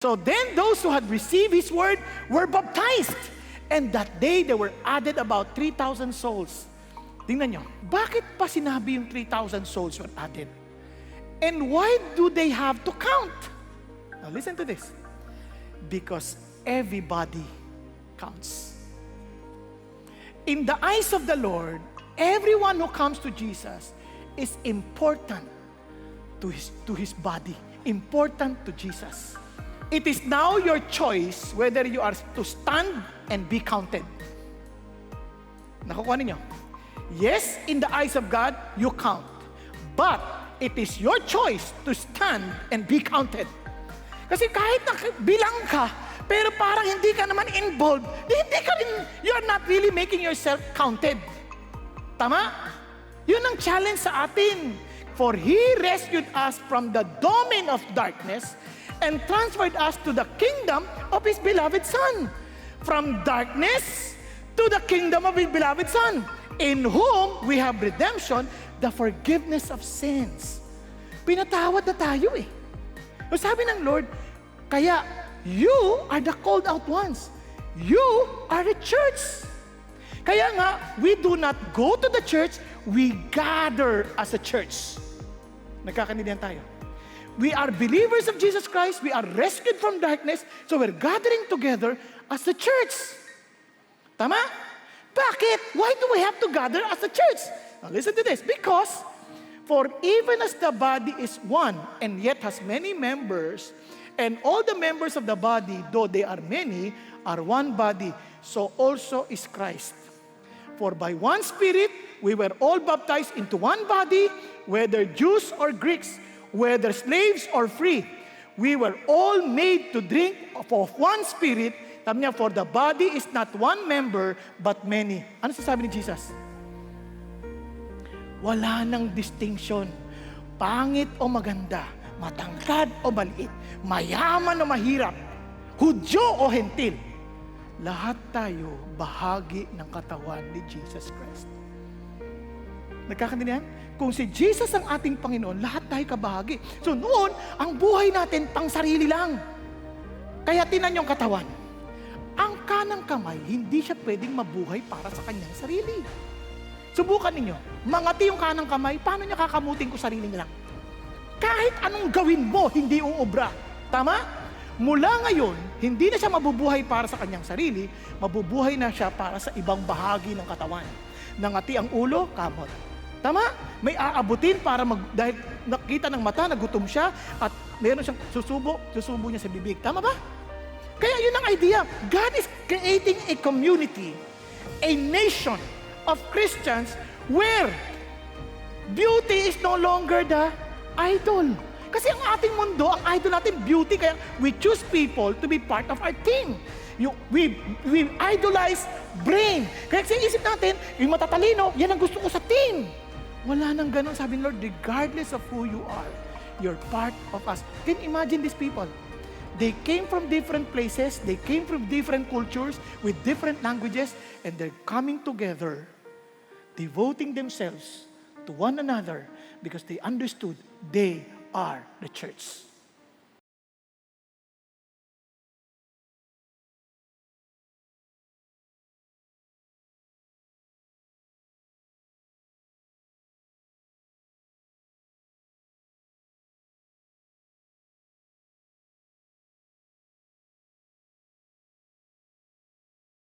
So then those who had received his word were baptized. And that day there were added about 3,000 souls. Tingnan nyo, bakit pa sinabi yung 3,000 souls were added? And why do they have to count? Now listen to this. Because everybody counts. In the eyes of the Lord, everyone who comes to Jesus is important to his, to his body, important to Jesus. It is now your choice whether you are to stand and be counted. Nakukuha ninyo? Yes, in the eyes of God, you count. But it is your choice to stand and be counted. Kasi kahit na bilang ka, pero parang hindi ka naman involved, hindi ka rin, you're not really making yourself counted. Tama? Yun ang challenge sa atin. For He rescued us from the domain of darkness and transferred us to the kingdom of His beloved Son. From darkness to the kingdom of His beloved Son, in whom we have redemption, the forgiveness of sins. Pinatawad na tayo eh. So sabi ng Lord, kaya you are the called out ones. You are the church. Kaya nga, we do not go to the church, we gather as a church. Nagkakanindihan tayo. We are believers of Jesus Christ, we are rescued from darkness, so we're gathering together as a church. Tama? Bakit? Why do we have to gather as a church? Now listen to this. Because, for even as the body is one and yet has many members, and all the members of the body, though they are many, are one body, so also is Christ. For by one Spirit we were all baptized into one body, whether Jews or Greeks, whether slaves or free. We were all made to drink of one Spirit. Sabi niya, for the body is not one member, but many. Ano sasabi ni Jesus? Wala nang distinction. Pangit o maganda, matangkad o maliit, mayaman o mahirap, hudyo o hentil. Lahat tayo bahagi ng katawan ni Jesus Christ. Nagkakaintindihan? Kung si Jesus ang ating Panginoon, lahat tayo kabahagi. So noon, ang buhay natin pang sarili lang. Kaya tinan yung katawan. Ang kanang kamay, hindi siya pwedeng mabuhay para sa kanyang sarili. Subukan ninyo, mangati yung kanang kamay, paano niya kakamutin ko sarili niya lang? Kahit anong gawin mo, hindi uubra. Tama? Mula ngayon, hindi na siya mabubuhay para sa kanyang sarili, mabubuhay na siya para sa ibang bahagi ng katawan. Nangati ang ulo, kamot. Tama? May aabutin para mag, dahil nakita ng mata, nagutom siya, at meron siyang susubo, susubo niya sa bibig. Tama ba? Kaya yun ang idea. God is creating a community, a nation of Christians where beauty is no longer the idol. Kasi ang ating mundo, ang idol natin, beauty. Kaya we choose people to be part of our team. You, we, we idolize brain. Kaya kasi isip natin, yung matatalino, yan ang gusto ko sa team. Wala nang ganun. Sabi ng Lord, regardless of who you are, you're part of us. Can you imagine these people? They came from different places, they came from different cultures, with different languages, and they're coming together, devoting themselves to one another because they understood they are the church.